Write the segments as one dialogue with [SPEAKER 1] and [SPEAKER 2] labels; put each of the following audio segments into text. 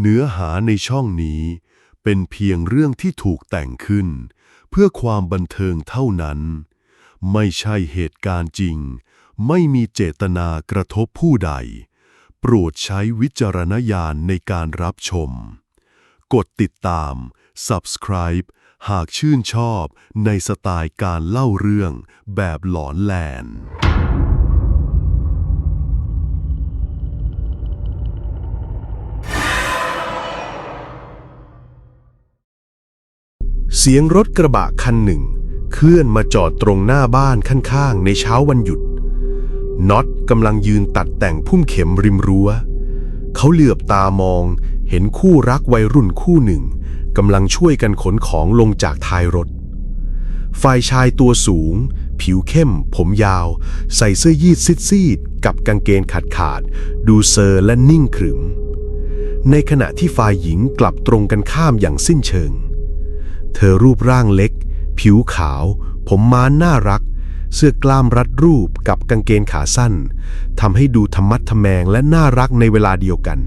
[SPEAKER 1] เนื้อหาในช่องนี้ เป็นเพียงเรื่องที่ถูกแต่งขึ้น เพื่อความบันเทิงเท่านั้น ไม่ใช่เหตุการณ์จริง ไม่มีเจตนากระทบผู้ใด โปรดใช้วิจารณญาณในการรับชม กดติดตาม subscribe หากชื่นชอบในสไตล์การเล่าเรื่องแบบหลอนแลน
[SPEAKER 2] เสียงรถกระบะคันหนึ่ง เคลื่อนมาจอดตรงหน้าบ้านข้างๆ ในเช้าวันหยุดน็อตกำลังยืนตัดแต่งพุ่มเข็มริมรัว้ว เขาเหลือบตามอง เห็นคู่รักวัยรุ่นคู่หนึ่งกำลังช่วยกันขนของลงจากท้ายรถ ฝ่ายชายตัวสูง ผิวเข้ม ผมยาว ใส่เสื้อยีดซีดๆกับกางเกงขาดขาดๆดูเซอร์และนิ่งขรึม ในขณะที่ฝ่ายหญิงกลับตรงกันข้ามอย่างสิ้นเชิง เธอรูปร่างเล็ก ผิวขาว ผมม้านน่ารัก เสื้อกล้ามรัดรูปกับกางเกงขาสั้นทำให้ดูธรรมัดทแมงและน่ารักในเวลาเดียวกัน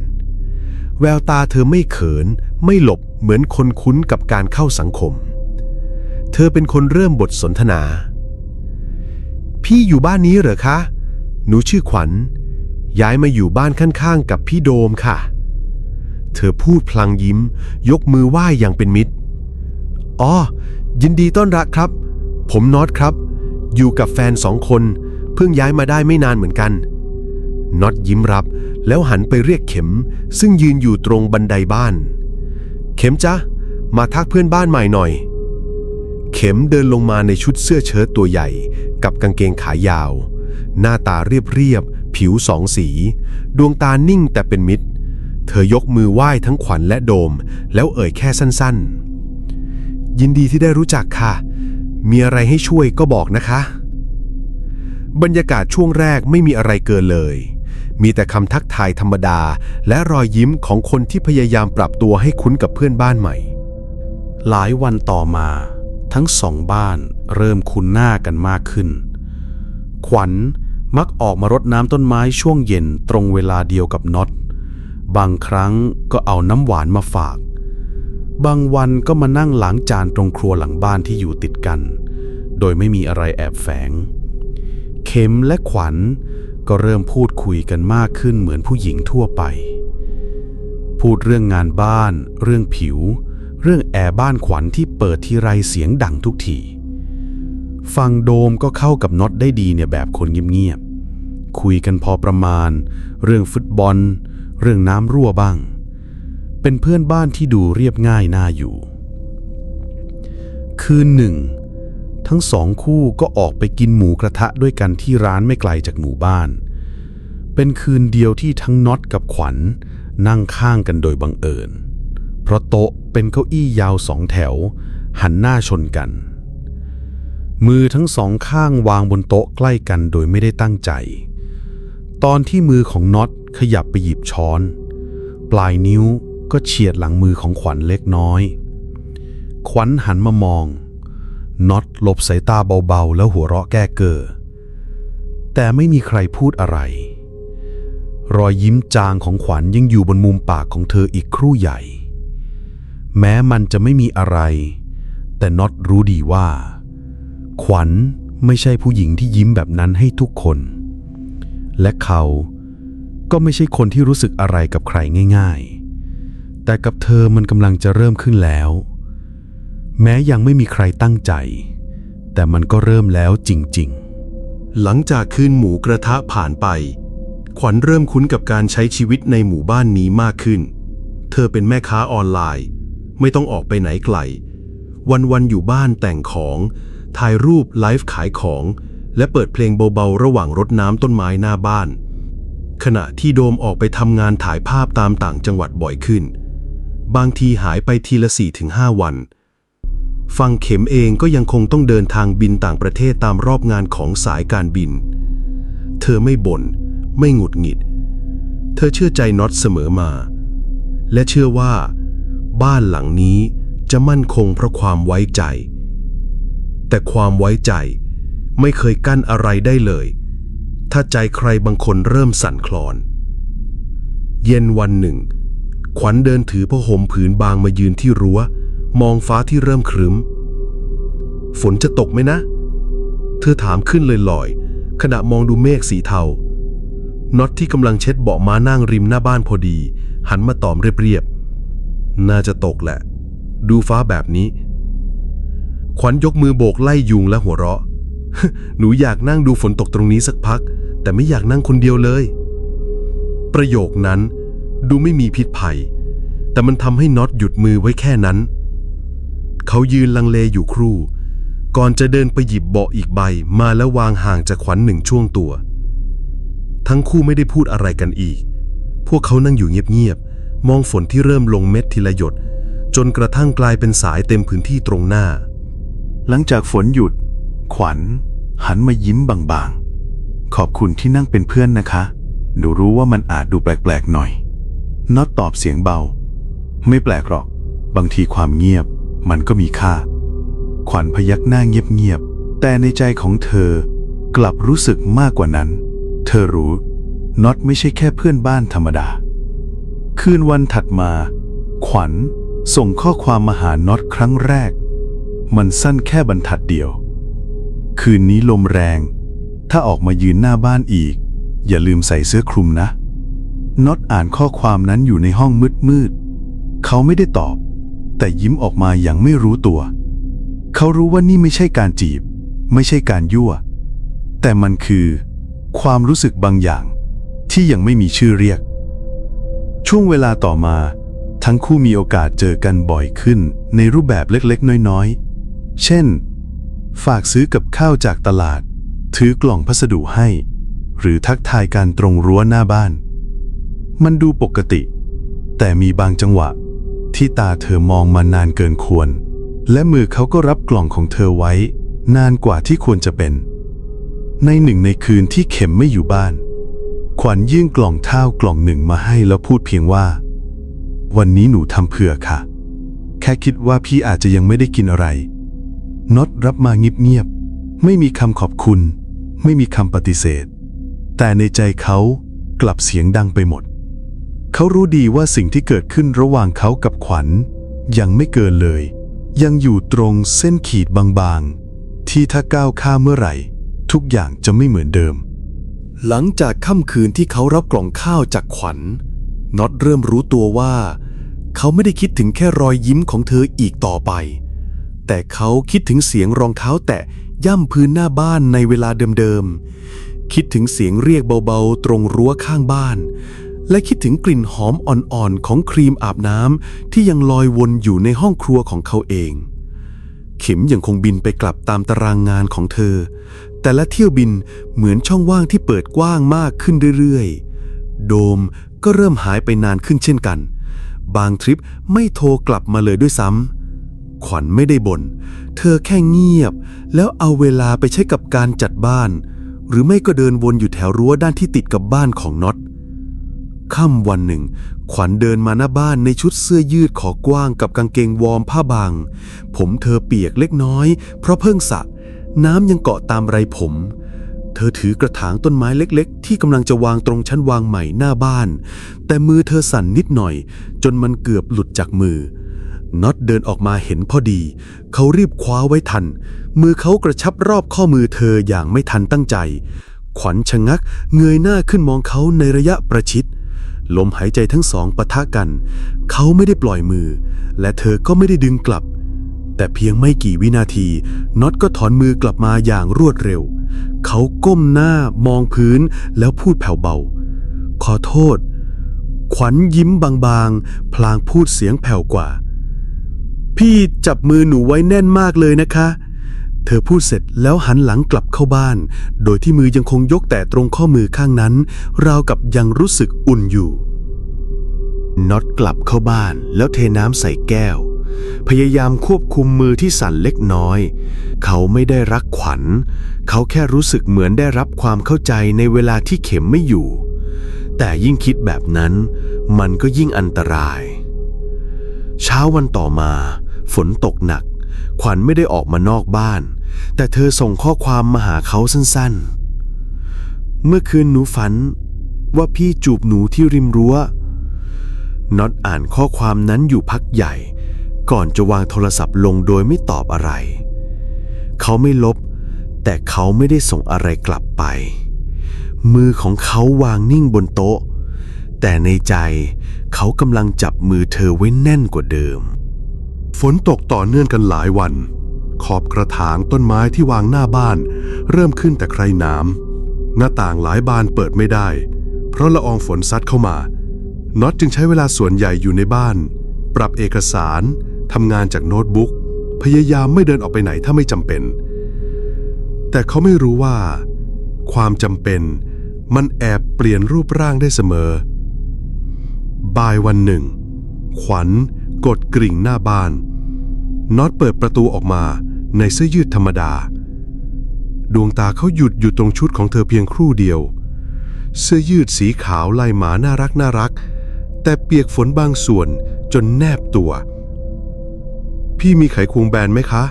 [SPEAKER 2] แววตาเธอไม่เขิน ไม่หลบเหมือนคนคุ้นกับการเข้าสังคม เธอเป็นคนเริ่มบทสนทนา พี่อยู่บ้านนี้เหรอคะ หนูชื่อขวัญ ย้ายมาอยู่บ้านข้างๆกับพี่โดมค่ะ เธอพูดพลางยิ้ม ยกมือไหว้อย่างเป็นมิตร อ๋อ ยินดีต้อนรับครับ ผมน็อตครับ อยู่กับแฟนสองคน เพิ่งย้ายมาได้ไม่นานเหมือนกันน็อตยิ้มรับ แล้วหันไปเรียกเข็ม ซึ่งยืนอยู่ตรงบันไดบ้าน เข็มจ๊ะ มาทักเพื่อนบ้านใหม่หน่อย เข็มเดินลงมาในชุดเสื้อเชิ้ตตัวใหญ่ กับกางเกงขายาว หน้าตาเรียบๆผิวสองสี ดวงตานิ่งแต่เป็นมิตร เธอยกมือไหว้ทั้งขวัญและโดม แล้วเอ่ยแค่สั้นๆ ยินดีที่ได้รู้จักค่ะ มีอะไรให้ช่วยก็บอกนะคะ บรรยากาศช่วงแรกไม่มีอะไรเกินเลย มีแต่คำทักทายธรรมดา และรอยยิ้มของคนที่พยายามปรับตัวให้คุ้นกับเพื่อนบ้านใหม่
[SPEAKER 3] หลายวันต่อมา ทั้งสองบ้านเริ่มคุ้นหน้ากันมากขึ้น ขวัญมักออกมารดน้ำต้นไม้ช่วงเย็นตรงเวลาเดียวกับน็อต บางครั้งก็เอาน้ำหวานมาฝาก บางวันก็มานั่งล้างจานตรงครัวหลังบ้านที่อยู่ติดกัน โดยไม่มีอะไรแอบแฝง เข็มและขวัญก็เริ่มพูดคุยกันมากขึ้นเหมือนผู้หญิงทั่วไป พูดเรื่องงานบ้าน เรื่องผิว เรื่องแอร์บ้านขวัญที่เปิดทีไรเสียงดังทุกทีฟังโดมก็เข้ากับน็อตได้ดีเนี่ยแบบคนเงียบๆคุยกันพอประมาณ เรื่องฟุตบอล เรื่องน้ำรั่วบ้าง เป็นเพื่อนบ้านที่ดูเรียบง่ายน่าอยู่ คืนหนึ่ง ทั้งสองคู่ก็ออกไปกินหมูกระทะด้วยกันที่ร้านไม่ไกลจากหมู่บ้าน เป็นคืนเดียวที่ทั้งน็อตกับขวัญนั่งข้างกันโดยบังเอิญ เพราะโต๊ะเป็นเก้าอี้ยาวสองแถว หันหน้าชนกัน มือทั้งสองข้างวางบนโต๊ะใกล้กันโดยไม่ได้ตั้งใจ ตอนที่มือของน็อตขยับไปหยิบช้อน ปลายนิ้ว ก็เฉียดหลังมือของขวัญเล็กน้อย ขวัญหันมามองน็อตหลบสายตาเบาๆ แล้วหัวเราะแก้เกอแต่ไม่มีใครพูดอะไร รอยยิ้มจางของขวัญยังอยู่บนมุมปากของเธออีกครู่ใหญ่ แม้มันจะไม่มีอะไร แต่น็อตรู้ดีว่า ขวัญไม่ใช่ผู้หญิงที่ยิ้มแบบนั้นให้ทุกคน และเขาก็ไม่ใช่คนที่รู้สึกอะไรกับใครง่าย ๆ แต่กับเธอมันกำลังจะเริ่มขึ้นแล้ว แม้ยังไม่มีใครตั้งใจ แต่มันก็เริ่มแล้วจริง ๆ
[SPEAKER 2] หลังจากคืนหมูกระทะผ่านไป ขวัญเริ่มคุ้นกับการใช้ชีวิตในหมู่บ้านนี้มากขึ้น เธอเป็นแม่ค้าออนไลน์ ไม่ต้องออกไปไหนไกล วันๆอยู่บ้านแต่งของ ถ่ายรูปไลฟ์ขายของ และเปิดเพลงเบาๆระหว่างรดน้ำต้นไม้หน้าบ้านขณะที่โดมออกไปทำงานถ่ายภาพตามต่างจังหวัดบ่อยขึ้น บางทีหายไปทีละ4-5ถึงหวัน ฟังเข็มเองก็ยังคงต้องเดินทางบินต่างประเทศตามรอบงานของสายการบิน เธอไม่บน่น ไม่หงุดหงิด เธอเชื่อใจน็อตเสมอมา และเชื่อว่า บ้านหลังนี้จะมั่นคงเพราะความไว้ใจ แต่ความไว้ใจไม่เคยกั้นอะไรได้เลย ถ้าใจใครบางคนเริ่มสั่นคลอน เย็นวันหนึ่ง ขวัญเดินถือผ้าห่มผืนบางมายืนที่รั้ว มองฟ้าที่เริ่มครึ้ม ฝนจะตกไหมนะ เธอถามขึ้นเลยลอย ขณะมองดูเมฆสีเทา น็อตที่กำลังเช็ดเบาะม้านั่งริมหน้าบ้านพอดี หันมาตอบเรียบๆ น่าจะตกแหละ ดูฟ้าแบบนี้ ขวัญยกมือโบกไล่ยุงและหัวเราะ หนูอยากนั่งดูฝนตกตรงนี้สักพัก แต่ไม่อยากนั่งคนเดียวเลย ประโยคนั้น ดูไม่มีพิษภัย แต่มันทำให้น็อตหยุดมือไว้แค่นั้น เขายืนลังเลอยู่ครู่ ก่อนจะเดินไปหยิบเบาะอีกใบมาแล้ววางห่างจากขวัญหนึ่งช่วงตัว ทั้งคู่ไม่ได้พูดอะไรกันอีก พวกเขานั่งอยู่เงียบๆ มองฝนที่เริ่มลงเม็ดทีละหยด จนกระทั่งกลายเป็นสายเต็มพื้นที่ตรงหน้า
[SPEAKER 4] หลังจากฝนหยุด ขวัญ หันมายิ้มบางๆ ขอบคุณที่นั่งเป็นเพื่อนนะคะ หนูรู้ว่ามันอาจดูแปลกๆหน่อย น็อตตอบเสียงเบา ไม่แปลกหรอก บางทีความเงียบมันก็มีค่า ขวัญพยักหน้าเงียบๆ แต่ในใจของเธอกลับรู้สึกมากกว่านั้น เธอรู้น็อตไม่ใช่แค่เพื่อนบ้านธรรมดา คืนวันถัดมา ขวัญส่งข้อความมาหาน็อตครั้งแรก มันสั้นแค่บรรทัดเดียว คืนนี้ลมแรง ถ้าออกมายืนหน้าบ้านอีก อย่าลืมใส่เสื้อคลุมนะ น็อตอ่านข้อความนั้นอยู่ในห้องมืดๆเขาไม่ได้ตอบ แต่ยิ้มออกมาอย่างไม่รู้ตัว เขารู้ว่านี่ไม่ใช่การจีบ ไม่ใช่การยั่ว แต่มันคือ ความรู้สึกบางอย่าง ที่ยังไม่มีชื่อเรียก ช่วงเวลาต่อมา ทั้งคู่มีโอกาสเจอกันบ่อยขึ้นในรูปแบบเล็กๆ น้อยๆ เช่น ฝากซื้อกับข้าวจากตลาด ถือกล่องพัสดุให้ หรือทักทายการตรงรั้วหน้าบ้าน มันดูปกติ แต่มีบางจังหวะ ที่ตาเธอมองมานานเกินควร และมือเขาก็รับกล่องของเธอไว้ นานกว่าที่ควรจะเป็น ในหนึ่งในคืนที่เข็มไม่อยู่บ้าน ขวัญยื่นกล่องเท้ากล่องหนึ่งมาให้แล้วพูดเพียงว่า วันนี้หนูทำเผื่อค่ะ แค่คิดว่าพี่อาจจะยังไม่ได้กินอะไรน็อตรับมาเงียบๆไม่มีคำขอบคุณ ไม่มีคำปฏิเสธ แต่ในใจเขากลับเสียงดังไปหมด เขารู้ดีว่าสิ่งที่เกิดขึ้นระหว่างเขากับขวัญ ยังไม่เกินเลย ยังอยู่ตรงเส้นขีดบางๆ ที่ถ้าก้าวข้ามเมื่อไหร่ ทุกอย่างจะไม่เหมือนเดิม
[SPEAKER 2] หลังจากค่ำคืนที่เขารับกล่องข้าวจากขวัญน็อตเริ่มรู้ตัวว่า เขาไม่ได้คิดถึงแค่รอยยิ้มของเธออีกต่อไป แต่เขาคิดถึงเสียงรองเท้าแตะย่ำพื้นหน้าบ้านในเวลาเดิมๆคิดถึงเสียงเรียกเบาๆ ตรงรั้วข้างบ้าน และคิดถึงกลิ่นหอมอ่อนๆของครีมอาบน้ำที่ยังลอยวนอยู่ในห้องครัวของเขาเอง เข็มยังคงบินไปกลับตามตารางงานของเธอ แต่ละเที่ยวบินเหมือนช่องว่างที่เปิดกว้างมากขึ้นเรื่อยๆ โดมก็เริ่มหายไปนานขึ้นเช่นกัน บางทริปไม่โทรกลับมาเลยด้วยซ้ำขวัญไม่ได้บน่นเธอแค่เงียบ แล้วเอาเวลาไปใช้กับการจัดบ้าน หรือไม่ก็เดินวนอยู่แถวรั้วด้านที่ติดกับบ้านของน็อต ค่ำวันหนึ่ง ขวัญเดินมาหน้าบ้านในชุดเสื้อยืดขอกว้างกับกางเกงวอร์มผ้าบาง ผมเธอเปียกเล็กน้อย เพราะเพิ่งสระน้ำยังเกาะตามไรผม เธอถือกระถางต้นไม้เล็กๆ ที่กำลังจะวางตรงชั้นวางใหม่หน้าบ้าน แต่มือเธอสั่นนิดหน่อย จนมันเกือบหลุดจากมือน็อตเดินออกมาเห็นพอดี เขารีบคว้าไว้ทัน มือเขากระชับรอบข้อมือเธออย่างไม่ทันตั้งใจ ขวัญชะงัก เงยหน้าขึ้นมองเขาในระยะประชิด ลมหายใจทั้งสองปะทะกัน เขาไม่ได้ปล่อยมือ และเธอก็ไม่ได้ดึงกลับ แต่เพียงไม่กี่วินาทีน็อตก็ถอนมือกลับมาอย่างรวดเร็ว เขาก้มหน้ามองพื้นแล้วพูดแผ่วเบา ขอโทษ ขวัญยิ้มบางๆ พลางพูดเสียงแผ่วกว่า พี่จับมือหนูไว้แน่นมากเลยนะคะ เธอพูดเสร็จแล้วหันหลังกลับเข้าบ้าน โดยที่มือยังคงยกแต่ตรงข้อมือข้างนั้น ราวกับยังรู้สึกอุ่นอยู่น็อตกลับเข้าบ้านแล้วเทน้ำใส่แก้ว พยายามควบคุมมือที่สั่นเล็กน้อย เขาไม่ได้รักขวัญ เขาแค่รู้สึกเหมือนได้รับความเข้าใจในเวลาที่เข็มไม่อยู่ แต่ยิ่งคิดแบบนั้น มันก็ยิ่งอันตราย เช้าวันต่อมา ฝนตกหนัก ขวัญไม่ได้ออกมานอกบ้าน แต่เธอส่งข้อความมาหาเขาสั้นๆ เมื่อคืนหนูฝันว่าพี่จูบหนูที่ริมรั้วน็อตอ่านข้อความนั้นอยู่พักใหญ่ ก่อนจะวางโทรศัพท์ลงโดยไม่ตอบอะไร เขาไม่ลบ แต่เขาไม่ได้ส่งอะไรกลับไป มือของเขาวางนิ่งบนโต๊ะ แต่ในใจเขากำลังจับมือเธอไว้แน่นกว่าเดิม
[SPEAKER 1] ฝนตกต่อเนื่องกันหลายวัน ขอบกระถางต้นไม้ที่วางหน้าบ้าน เริ่มขึ้นแต่ใครน้ำหน้าต่างหลายบานเปิดไม่ได้ เพราะละอองฝนซัดเข้ามาน็อตจึงใช้เวลาส่วนใหญ่อยู่ในบ้าน ปรับเอกสารทำงานจากโน้ตบุ๊ก พยายามไม่เดินออกไปไหนถ้าไม่จำเป็น แต่เขาไม่รู้ว่า ความจำเป็นมันแอบเปลี่ยนรูปร่างได้เสมอ บ่ายวันหนึ่ง ขวัญกดกริ่งหน้าบ้าน น็อตเปิดประตูออกมาในเสื้อยืดธรรมดา ดวงตาเขาหยุดอยู่ตรงชุดของเธอเพียงครู่เดียว เสื้อยืดสีขาวลายหมาน่ารักน่ารัก แต่เปียกฝนบางส่วนจนแนบตัว พี่มีไขควงแบนไหมคะ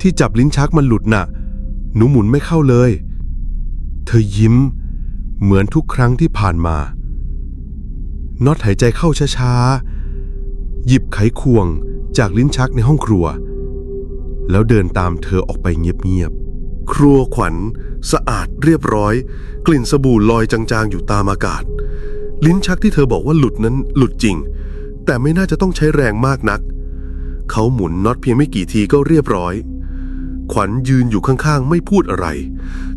[SPEAKER 1] ที่จับลิ้นชักมันหลุดน่ะ หนูหมุนไม่เข้าเลย เธอยิ้ม เหมือนทุกครั้งที่ผ่านมา น็อตหายใจเข้าช้าๆหยิบไขควง จากลิ้นชักในห้องครัว แล้วเดินตามเธอออกไปเงียบๆ ครัวขวัญ สะอาดเรียบร้อย กลิ่นสบู่ลอยจางๆ อยู่ตามอากาศ ลิ้นชักที่เธอบอกว่าหลุดนั้นหลุดจริง แต่ไม่น่าจะต้องใช้แรงมากนัก เขาหมุนน็อตเพียงไม่กี่ทีก็เรียบร้อย ขวัญยืนอยู่ข้างๆ ไม่พูดอะไร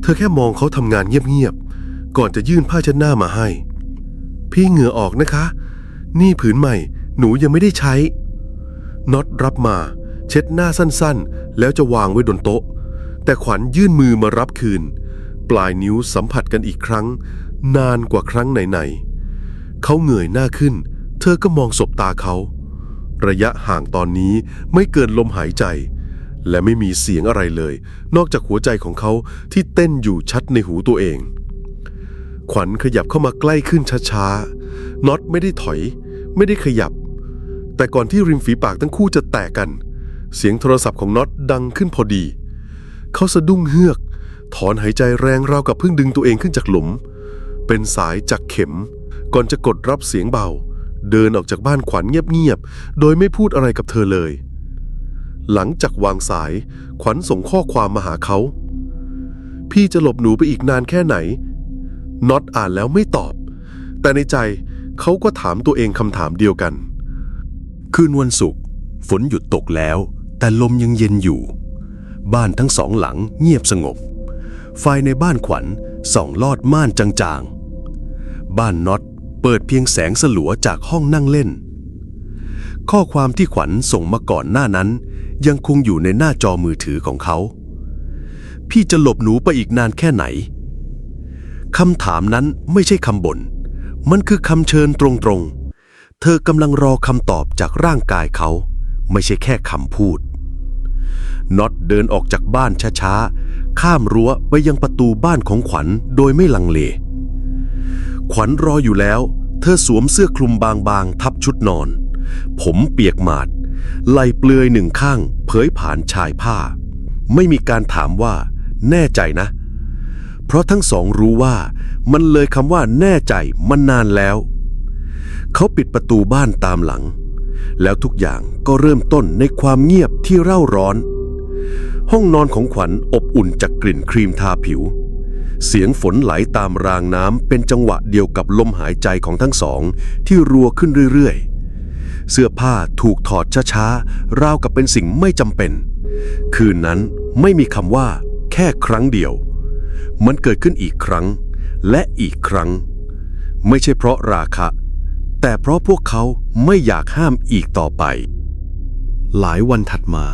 [SPEAKER 1] เธอแค่มองเขาทำงานเงียบๆ ก่อนจะยื่นผ้าเช็ดหน้ามาให้ พี่เหงื่อออกนะคะ นี่ผืนใหม่ หนูยังไม่ได้ใช้ น็อตรับมา เช็ดหน้าสั้นๆ แล้วจะวางไว้บนโต๊ะ แต่ขวัญยื่นมือมารับคืน ปลายนิ้วสัมผัสกันอีกครั้ง นานกว่าครั้งไหนๆเขาเงยหน้าขึ้น เธอก็มองสบตาเขา ระยะห่างตอนนี้ไม่เกินลมหายใจ และไม่มีเสียงอะไรเลย นอกจากหัวใจของเขาที่เต้นอยู่ชัดในหูตัวเอง ขวัญขยับเข้ามาใกล้ขึ้นช้าๆน็อตไม่ได้ถอย ไม่ได้ขยับ แต่ก่อนที่ริมฝีปากทั้งคู่จะแตกกัน เสียงโทรศัพท์ของน็อตดังขึ้นพอดี เขาสะดุ้งเฮือก ถอนหายใจแรงราวกับเพิ่งดึงตัวเองขึ้นจากหลุม เป็นสายจากเข็ม ก่อนจะกดรับเสียงเบา เดินออกจากบ้านขวัญเงียบๆ โดยไม่พูดอะไรกับเธอเลย หลังจากวางสาย ขวัญส่งข้อความมาหาเขา พี่จะหลบหนูไปอีกนานแค่ไหน น็อตอ่านแล้วไม่ตอบ แต่ในใจเขาก็ถามตัวเองคำถามเดียวกัน คืนวันศุกร์ฝนหยุดตกแล้ว แต่ลมยังเย็นอยู่ บ้านทั้งสองหลังเงียบสงบ ไฟในบ้านขวัญส่องลอดม่านจางๆ บ้านน็อตเปิดเพียงแสงสลัวจากห้องนั่งเล่น ข้อความที่ขวัญส่งมาก่อนหน้านั้น ยังคงอยู่ในหน้าจอมือถือของเขา พี่จะหลบหนูไปอีกนานแค่ไหนคำถามนั้นไม่ใช่คำบน่นมันคือคำเชิญตรงๆ เธอกำลังรอคำตอบจากร่างกายเขา ไม่ใช่แค่คำพูดน็อตเดินออกจากบ้านช้าๆ ข้ามรั้วไปยังประตูบ้านของขวัญโดยไม่ลังเล ขวัญรออยู่แล้ว เธอสวมเสื้อคลุมบางๆ ทับชุดนอน ผมเปียกหมาด ไหลเปลือยหนึ่งข้าง เผยผ่านชายผ้า ไม่มีการถามว่า แน่ใจนะ เพราะทั้งสองรู้ว่า มันเลยคำว่าแน่ใจมันนานแล้ว เขาปิดประตูบ้านตามหลัง แล้วทุกอย่างก็เริ่มต้นในความเงียบที่เร่าร้อน ห้องนอนของขวัญอบอุ่นจากกลิ่นครีมทาผิว เสียงฝนไหลตามรางน้ำเป็นจังหวะเดียวกับลมหายใจของทั้งสอง ที่รัวขึ้นเรื่อยๆ เสื้อผ้าถูกถอดช้าๆ ราวกับเป็นสิ่งไม่จำเป็น คืนนั้นไม่มีคำว่า แค่ครั้งเดียว มันเกิดขึ้นอีกครั้ง และอีกครั้ง ไม่ใช่เพราะราคะ แต่เพราะพวกเขาไม่อยากห้ามอีกต่อไป หลายวันถัดมา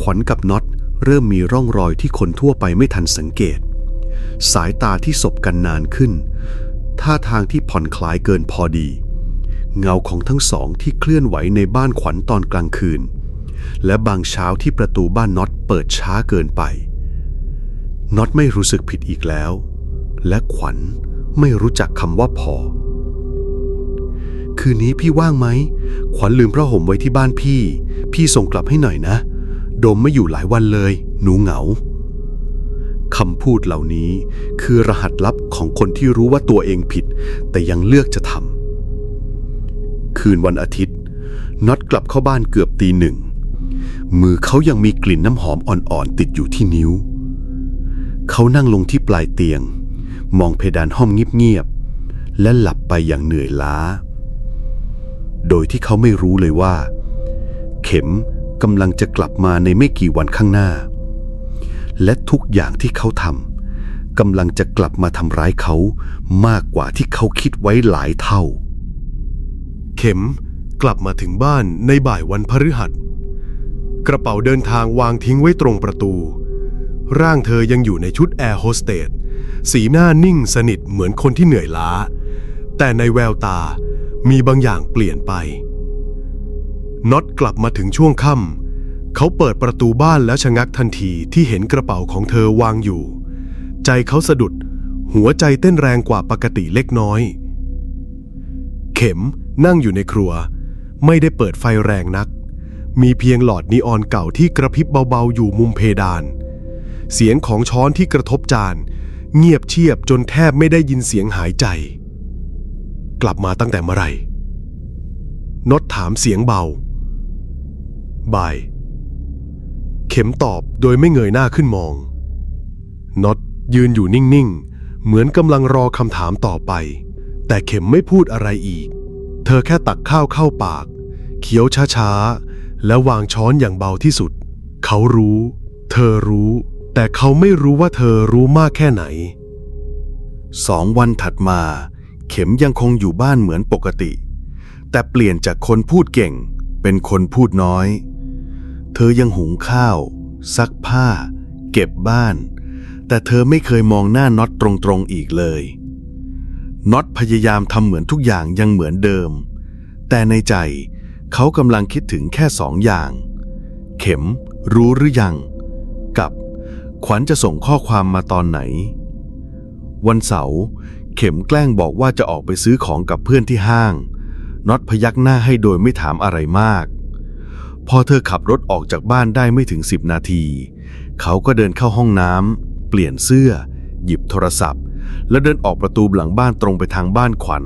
[SPEAKER 1] ขวัญกับน็อตเริ่มมีร่องรอยที่คนทั่วไปไม่ทันสังเกต สายตาที่สบกันนานขึ้น ท่าทางที่ผ่อนคลายเกินพอดี เงาของทั้งสองที่เคลื่อนไหวในบ้านขวัญตอนกลางคืน และบางเช้าที่ประตูบ้านน็อตเปิดช้าเกินไป น็อตไม่รู้สึกผิดอีกแล้ว และขวัญไม่รู้จักคำว่าพอ คืนนี้พี่ว่างไหม ขวัญลืมพระห่มไว้ที่บ้านพี่ พี่ส่งกลับให้หน่อยนะ ดมไม่อยู่หลายวันเลย หนูเหงาคำพูดเหล่านี้คือรหัสลับของคนที่รู้ว่าตัวเองผิด แต่ยังเลือกจะทำ คืนวันอาทิตย์น็อตกลับเข้าบ้านเกือบตีหนึ่ง มือเขายังมีกลิ่นน้ำหอมอ่อนๆติดอยู่ที่นิ้ว เขานั่งลงที่ปลายเตียง มองเพดานห้องเงียบๆและหลับไปอย่างเหนื่อยล้า โดยที่เขาไม่รู้เลยว่า เข็มกำลังจะกลับมาในไม่กี่วันข้างหน้า และทุกอย่างที่เขาทำกำลังจะกลับมาทำร้ายเขามากกว่าที่เขาคิดไว้หลายเท่า
[SPEAKER 2] เข็มกลับมาถึงบ้านในบ่ายวันพฤหัส กระเป๋าเดินทางวางทิ้งไว้ตรงประตู ร่างเธอยังอยู่ในชุดแอร์โฮสเตสสีหน้านิ่งสนิทเหมือนคนที่เหนื่อยล้า แต่ในแววตา มีบางอย่างเปลี่ยนไปน็อตกลับมาถึงช่วงค่ำเขาเปิดประตูบ้านแล้วชะงักทันทีที่เห็นกระเป๋าของเธอวางอยู่ ใจเขาสะดุด หัวใจเต้นแรงกว่าปกติเล็กน้อย เข็มนั่งอยู่ในครัว ไม่ได้เปิดไฟแรงนัก มีเพียงหลอดนีออนเก่าที่กระพริบเบาๆอยู่มุมเพดาน เสียงของช้อนที่กระทบจาน เงียบเชียบจนแทบไม่ได้ยินเสียงหายใจ กลับมาตั้งแต่เมื่อไหร่นดถามเสียงเบา บ่าย เข็มตอบโดยไม่เงยหน้าขึ้นมองน็อตยืนอยู่นิ่ง ๆ เหมือนกำลังรอคำถามต่อไป แต่เข็มไม่พูดอะไรอีก เธอแค่ตักข้าวเข้าปาก เคี้ยวช้า ๆ และวางช้อนอย่างเบาที่สุด เขารู้ เธอรู้ แต่เขาไม่รู้ว่าเธอรู้มากแค่ไหน
[SPEAKER 1] สองวันถัดมา เข็มยังคงอยู่บ้านเหมือนปกติ แต่เปลี่ยนจากคนพูดเก่ง เป็นคนพูดน้อย เธอยังหุงข้าว ซักผ้า เก็บบ้าน แต่เธอไม่เคยมองหน้าน็อตตรงๆอีกเลยน็อตพยายามทำเหมือนทุกอย่างยังเหมือนเดิม แต่ในใจเขากำลังคิดถึงแค่สองอย่าง เข็มรู้หรือยัง กับขวัญจะส่งข้อความมาตอนไหน วันเสาร์ เข็มแกล้งบอกว่าจะออกไปซื้อของกับเพื่อนที่ห้าง น็อตพยักหน้าให้โดยไม่ถามอะไรมาก พอเธอขับรถออกจากบ้านได้ไม่ถึงสิบนาที เขาก็เดินเข้าห้องน้ำเปลี่ยนเสื้อ หยิบโทรศัพท์ แล้วเดินออกประตูหลังบ้านตรงไปทางบ้านขวัญ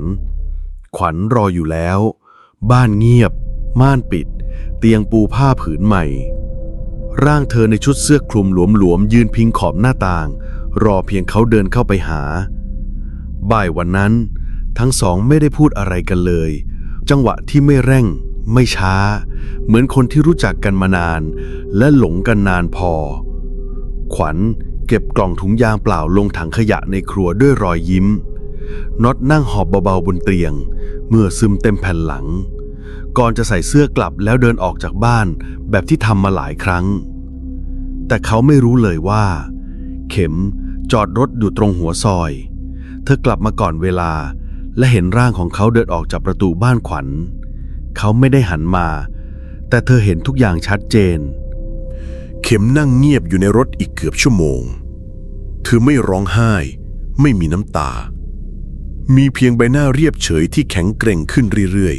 [SPEAKER 1] ขวัญรออยู่แล้ว บ้านเงียบ ม่านปิด เตียงปูผ้าผืนใหม่ ร่างเธอในชุดเสื้อคลุมหลวมๆยืนพิงขอบหน้าต่าง รอเพียงเขาเดินเข้าไปหา บ่ายวันนั้น ทั้งสองไม่ได้พูดอะไรกันเลย จังหวะที่ไม่เร่ง ไม่ช้า เหมือนคนที่รู้จักกันมานาน และหลงกันนานพอ ขวัญเก็บกล่องถุงยางเปล่าลงถังขยะในครัวด้วยรอยยิ้มน็อตนั่งหอบเบาๆบนเตียง เมื่อซึมเต็มแผ่นหลัง ก่อนจะใส่เสื้อกลับแล้วเดินออกจากบ้านแบบที่ทำมาหลายครั้ง แต่เขาไม่รู้เลยว่า เข็มจอดรถอยู่ตรงหัวซอย เธอกลับมาก่อนเวลา และเห็นร่างของเขาเดินออกจากประตูบ้านขวัญ เขาไม่ได้หันมา แต่เธอเห็นทุกอย่างชัดเจน
[SPEAKER 2] เข็มนั่งเงียบอยู่ในรถอีกเกือบชั่วโมง เธอไม่ร้องไห้ ไม่มีน้ำตา มีเพียงใบหน้าเรียบเฉยที่แข็งเกร่งขึ้นเรื่อย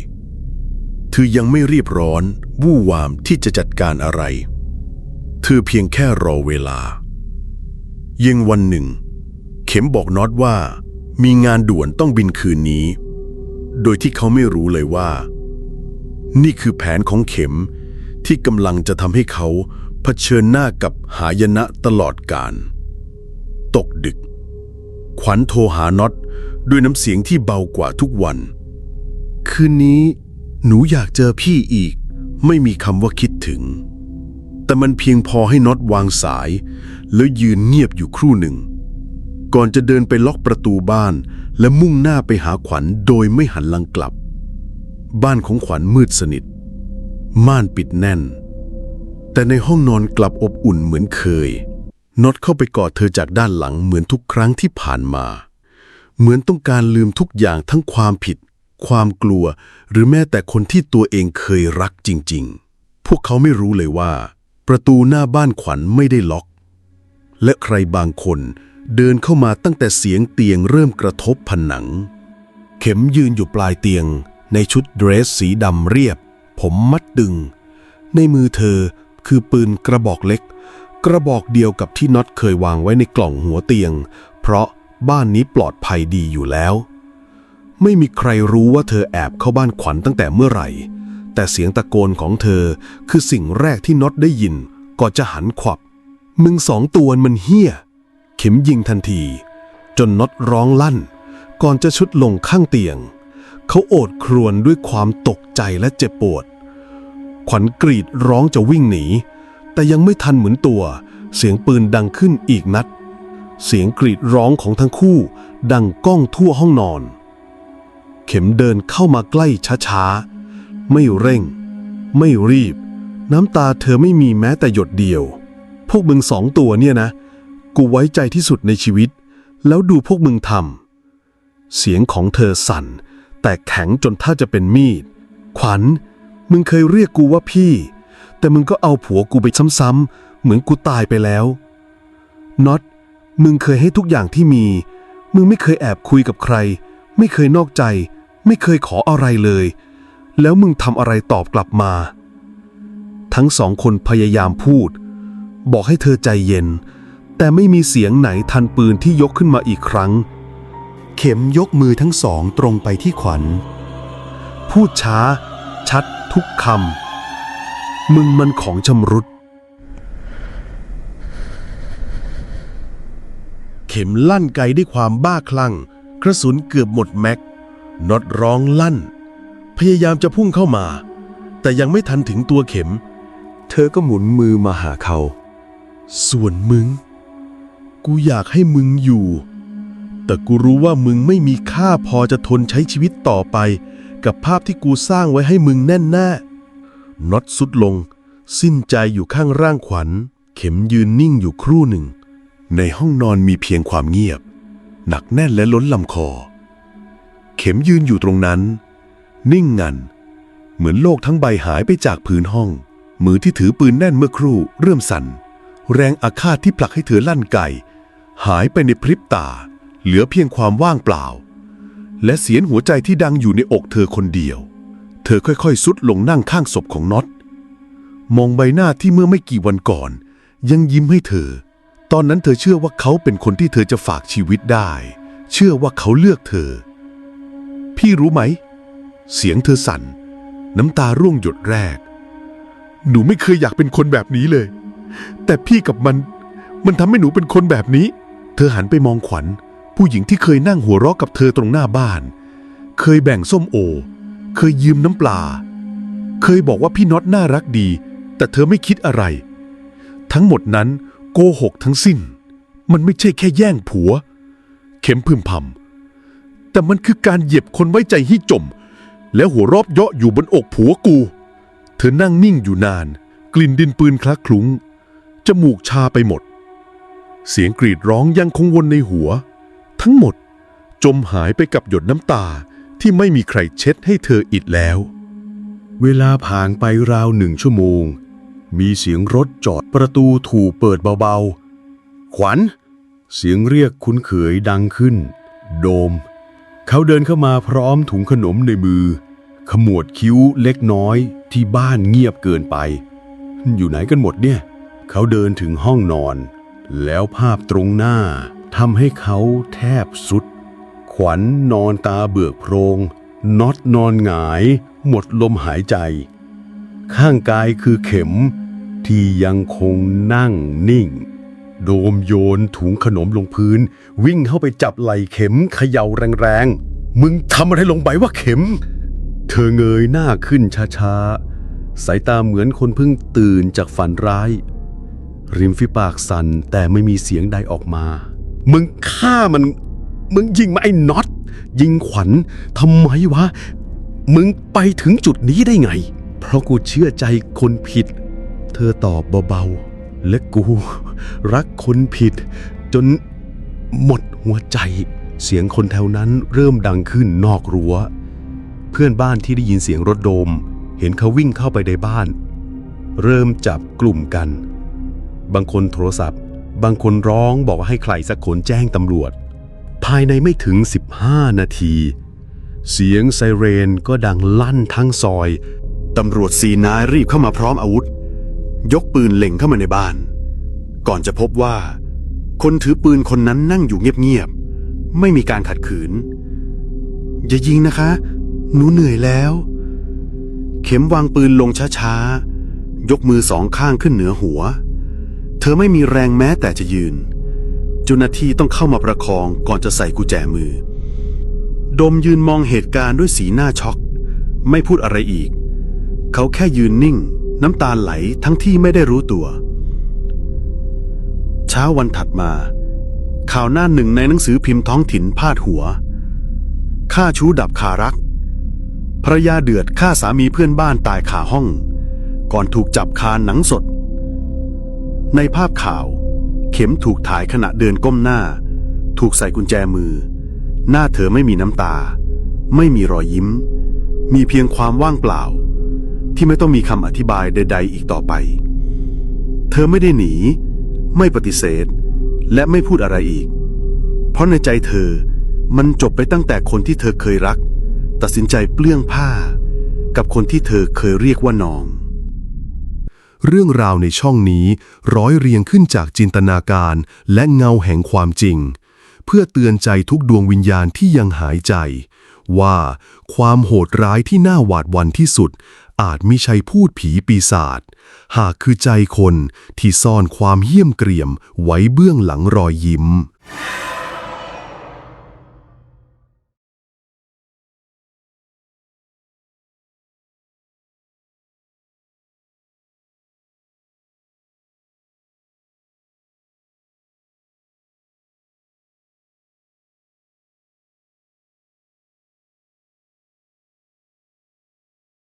[SPEAKER 2] ๆ เธอยังไม่รีบร้อนวู่วามที่จะจัดการอะไร เธอเพียงแค่รอเวลา เย็นวันหนึ่ง เข็มบอกน็อตว่า มีงานด่วนต้องบินคืนนี้ โดยที่เขาไม่รู้เลยว่า นี่คือแผนของเข็มที่กำลังจะทำให้เขาเผชิญหน้ากับหายนะตลอดกาลตกดึก ขวัญโทรหาน็อตด้วยน้ำเสียงที่เบากว่าทุกวัน คืนนี้หนูอยากเจอพี่อีก ไม่มีคำว่าคิดถึง แต่มันเพียงพอให้น็อตวางสาย แล้วยืนเงียบอยู่ครู่หนึ่ง ก่อนจะเดินไปล็อกประตูบ้าน และมุ่งหน้าไปหาขวัญโดยไม่หันหลังกลับ บ้านของขวัญมืดสนิท ม่านปิดแน่น แต่ในห้องนอนกลับอบอุ่นเหมือนเคยน็อตเข้าไปกอดเธอจากด้านหลังเหมือนทุกครั้งที่ผ่านมา เหมือนต้องการลืมทุกอย่างทั้งความผิด ความกลัว หรือแม้แต่คนที่ตัวเองเคยรักจริง ๆ พวกเขาไม่รู้เลยว่า ประตูหน้าบ้านขวัญไม่ได้ล็อก และใครบางคน เดินเข้ามาตั้งแต่เสียงเตียงเริ่มกระทบผนัง เข็มยืนอยู่ปลายเตียง ในชุดเดรสสีดำเรียบ ผมมัดดึง ในมือเธอคือปืนกระบอกเล็ก กระบอกเดียวกับที่น็อตเคยวางไว้ในกล่องหัวเตียง เพราะบ้านนี้ปลอดภัยดีอยู่แล้ว ไม่มีใครรู้ว่าเธอแอบเข้าบ้านขวัญตั้งแต่เมื่อไหร่ แต่เสียงตะโกนของเธอคือสิ่งแรกที่น็อตได้ยินก่อนจะหันขวับ มึงสองตัวมันเฮี้ย ข็มยิงทันที จนน็อตร้องลั่น ก่อนจะชุดลงข้างเตียง เขาโอดครวญด้วยความตกใจและเจ็บปวด ขวัญกรีดร้องจะวิ่งหนี แต่ยังไม่ทันเหมือนตัว เสียงปืนดังขึ้นอีกนัด เสียงกรีดร้องของทั้งคู่ ดังก้องทั่วห้องนอน เข็มเดินเข้ามาใกล้ช้าๆ ไม่เร่ง ไม่รีบ น้ำตาเธอไม่มีแม้แต่หยดเดียว พวกมึงสองตัวเนี่ยนะ กูไว้ใจที่สุดในชีวิต แล้วดูพวกมึงทำ เสียงของเธอสั่น แต่แข็งจนถ้าจะเป็นมีด ขวัญ มึงเคยเรียกกูว่าพี่ แต่มึงก็เอาผัวกูไปซ้ำๆ เหมือนกูตายไปแล้ว น็อต มึงเคยให้ทุกอย่างที่มี มึงไม่เคยแอบคุยกับใคร ไม่เคยนอกใจ ไม่เคยขออะไรเลย แล้วมึงทำอะไรตอบกลับมา ทั้งสองคนพยายามพูด บอกให้เธอใจเย็น แต่ไม่มีเสียงไหนทันปืนที่ยกขึ้นมาอีกครั้ง
[SPEAKER 1] เข็มยกมือทั้งสองตรงไปที่ขวัญ
[SPEAKER 2] พูดช้า ชัดทุกคำ มึงมันของชำรุด เข็มลั่นไกด้วยความบ้าคลั่ง กระสุนเกือบหมดแม็กน็อตร้องลั่น พยายามจะพุ่งเข้ามา แต่ยังไม่ทันถึงตัวเข็ม
[SPEAKER 1] เธอก็หมุนมือมาหาเขา
[SPEAKER 2] ส่วนมึง กูอยากให้มึงอยู่ แต่กูรู้ว่ามึงไม่มีค่าพอจะทนใช้ชีวิตต่อไป กับภาพที่กูสร้างไว้ให้มึงแน่นแน่น็อตสุดลง สิ้นใจอยู่ข้างร่างขวัญ เข็มยืนนิ่งอยู่ครู่หนึ่ง ในห้องนอนมีเพียงความเงียบ หนักแน่นและล้นลำคอ เข็มยืนอยู่ตรงนั้น นิ่งงัน เหมือนโลกทั้งใบหายไปจากพื้นห้อง มือที่ถือปืนแน่นเมื่อครู่เริ่มสั่นแรงอาฆาตที่ผลักให้เธอลั่นไก่ หายไปในพริบตา เหลือเพียงความว่างเปล่า และเสียงหัวใจที่ดังอยู่ในอกเธอคนเดียว เธอค่อยๆสุดลงนั่งข้างศพของน็อต มองใบหน้าที่เมื่อไม่กี่วันก่อน ยังยิ้มให้เธอ ตอนนั้นเธอเชื่อว่าเขาเป็นคนที่เธอจะฝากชีวิตได้ เชื่อว่าเขาเลือกเธอ พี่รู้ไหม เสียงเธอสั่น น้ำตาร่วงหยดแรก หนูไม่เคยอยากเป็นคนแบบนี้เลย แต่พี่กับมัน มันทำให้หนูเป็นคนแบบนี้ เธอหันไปมองขวัญ ผู้หญิงที่เคยนั่งหัวเราะกับเธอตรงหน้าบ้าน เคยแบ่งส้มโอ เคยยืมน้ำปลา เคยบอกว่าพี่น็อตน่ารักดี แต่เธอไม่คิดอะไร ทั้งหมดนั้นโกหกทั้งสิ้น มันไม่ใช่แค่แย่งผัว เข็มพึมพำแต่มันคือการเหยียบคนไว้ใจให้จม แล้วหัวรอบเยาะอยู่บนอกผัวกู เธอนั่งนิ่งอยู่นาน กลิ่นดินปืนคลักคลุ้งจมูกชาไปหมด เสียงกรีดร้องยังคงวนในหัว ทั้งหมดจมหายไปกับหยดน้ำตาที่ไม่มีใครเช็ดให้เธออีกแล้ว
[SPEAKER 1] เวลาผ่านไปราวหนึ่งชั่วโมง มีเสียงรถจอดประตูถูกเปิดเบาๆ ขวัญ เสียงเรียกคุ้นเคยดังขึ้น โดม เขาเดินเข้ามาพร้อมถุงขนมในมือ ขมวดคิ้วเล็กน้อยที่บ้านเงียบเกินไป อยู่ไหนกันหมดเนี่ย เขาเดินถึงห้องนอน แล้วภาพตรงหน้าทำให้เขาแทบสุด ขวัญนอนตาเบือกโพรงน็อตนอนหงาย หมดลมหายใจ ข้างกายคือเข็มที่ยังคงนั่งนิ่ง โดมโยนถุงขนมลงพื้น วิ่งเข้าไปจับไหล่เข็มเขย่าแรงๆ มึงทำอะไรลงไปวะเข็ม เธอเงยหน้าขึ้นช้าๆ สายตาเหมือนคนเพิ่งตื่นจากฝันร้าย ริมฝีปากสั่นแต่ไม่มีเสียงใดออกมา มึงฆ่ามัน มึงยิงมาไอ้น็อต ยิงขวัญทำไมวะ มึงไปถึงจุดนี้ได้ไง เพราะกูเชื่อใจคนผิด เธอตอบเบาๆ และกู รักคนผิด จนหมดหัวใจ เสียงคนแถวนั้นเริ่มดังขึ้นนอกรั้ว เพื่อนบ้านที่ได้ยินเสียงรถโดม เห็นเขาวิ่งเข้าไปในบ้าน เริ่มจับกลุ่มกัน บางคนโทรศัพท์ บางคนร้องบอกให้ใครสักคนแจ้งตำรวจ ภายในไม่ถึง 15 นาที เสียงไซเรนก็ดังลั่นทั้งซอย
[SPEAKER 5] ตำรวจสีนายรีบเข้ามาพร้อมอาวุธ ยกปืนเล็งเข้ามาในบ้าน ก่อนจะพบว่า คนถือปืนคนนั้นนั่งอยู่เงียบๆ ไม่มีการขัดขืน อย่ายิงนะคะ หนูเหนื่อยแล้ว เข็มวางปืนลงช้าๆ ยกมือสองข้างขึ้นเหนือหัว เธอไม่มีแรงแม้แต่จะยืน เจ้าหน้าที่ต้องเข้ามาประคองก่อนจะใส่กุญแจมือ ดมยืนมองเหตุการณ์ด้วยสีหน้าช็อก ไม่พูดอะไรอีก เขาแค่ยืนนิ่ง น้ำตาไหลทั้งที่ไม่ได้รู้ตัว เช้าวันถัดมา ข่าวหน้าหนึ่งในหนังสือพิมพ์ท้องถิ่นพาดหัวฆ่าชู้ดับคารักภรรยาเดือดฆ่าสามีเพื่อนบ้านตายขาห้อง ก่อนถูกจับคาหนังสด ในภาพข่าว เข็มถูกถ่ายขณะเดินก้มหน้า ถูกใส่กุญแจมือ หน้าเธอไม่มีน้ำตา ไม่มีรอยยิ้ม มีเพียงความว่างเปล่า ที่ไม่ต้องมีคำอธิบายใด ๆ อีกต่อไป เธอไม่ได้หนี ไม่ปฏิเสธ และไม่พูดอะไรอีก เพราะในใจเธอมันจบไปตั้งแต่คนที่เธอเคยรัก ตัดสินใจเปลื้องผ้า กับคนที่เธอเคยเรียกว่าน้อง
[SPEAKER 1] เรื่องราวในช่องนี้ร้อยเรียงขึ้นจากจินตนาการและเงาแห่งความจริง เพื่อเตือนใจทุกดวงวิญญาณที่ยังหายใจ ว่าความโหดร้ายที่น่าหวาดหวั่นที่สุด อาจมิใช่พูดผีปีศาจหากคือใจคนที่ซ่อนความเหี้ยมเกรียมไว้เบื้องหลังรอยยิ้ม